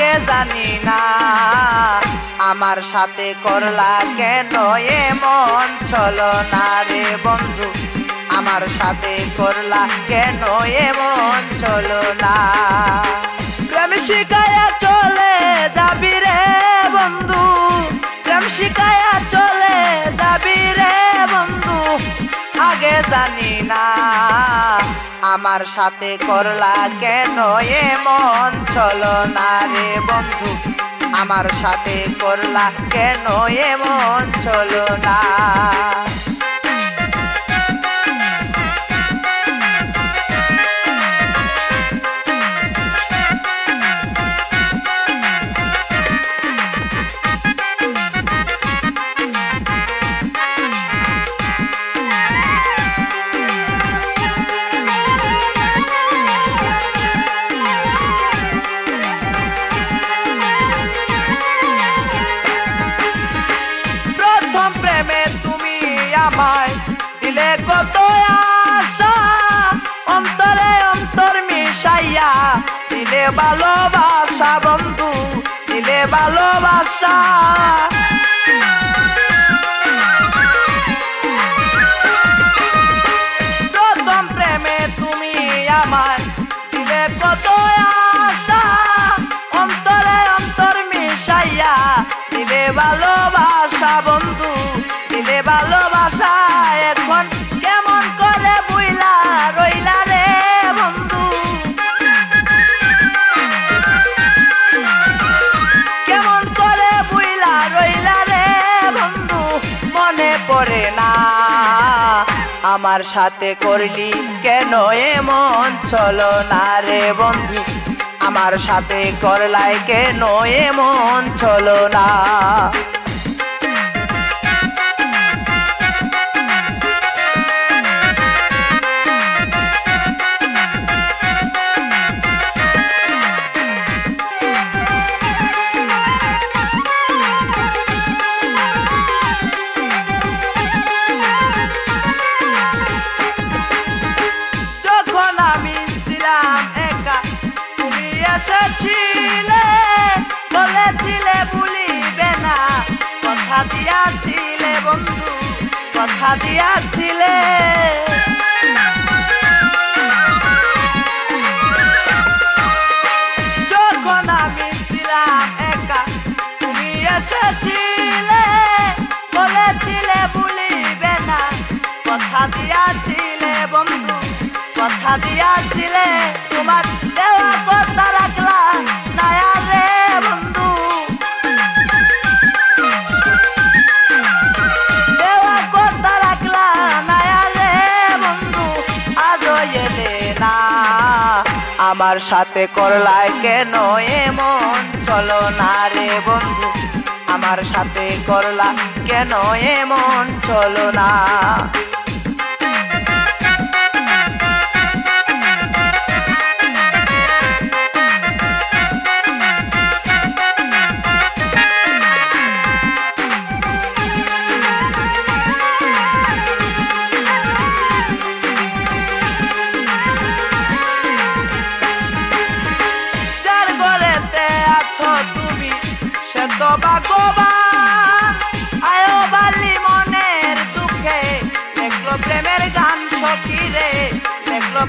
লাগে জানি না। আমার সাথে করলা কেন? এমন চলো না রে বন্ধু। আমার সাথে করলা কেন? এমন চলো না। প্রেম শিকায়া চলে যাবি রে বন্ধু। প্রেম শিকায়া চলে যাবি রে বন্ধু। আগে জানি না। আমার সাথে করলা কেন? এমন চলো না রে বন্ধু। আমার সাথে করলা কেন? এমন চলো না। ভালোবাসা বন্ধু দিলে ভালোবাসা। আমার সাথে করলি কেন এমন? চলো না রে বন্ধু, আমার সাথে করলাই কেন এমন? চলো না। কথা দিয়াছিলে বন্ধু কথা দিয়াছিলে। না। দিয়াছিলে বন্ধু কথা দিয়াছিলে তোমার দেওয়া কথা রাখলা আমার সাথে করলায় কেন এমন? চলো না রে বন্ধু, আমার সাথে করলা কেন এমন? চলো না।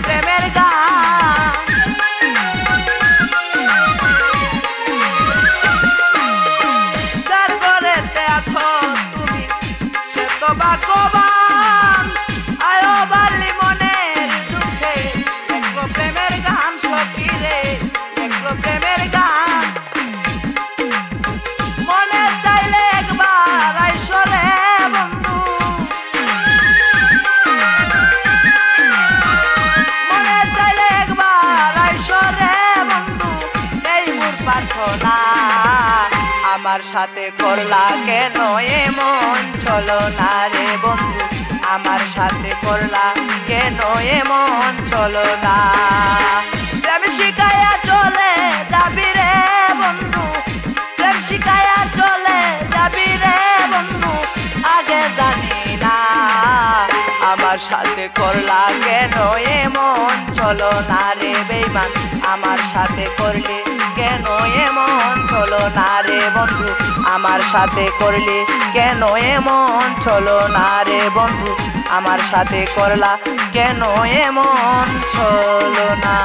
প্রেমের সাথে করলা কেন? এমন চলো না রে বন্ধু, আমার সাথে করলা কেন? এমন চলো না। প্রেম শিকায়া চলে যাবি রে বন্ধু, প্রেম শিকায়া চলে যাবি রে বন্ধু, আগে জানি না আমার সাথে করলা কেন? এমন চলো না রে বেইমান, আমার সাথে করলে কেন এমন চলো না রে বন্ধু। আমার সাথে করলে কেন এমন? চলো না রে বন্ধু, আমার সাথে করলা কেন এমন? চলো না।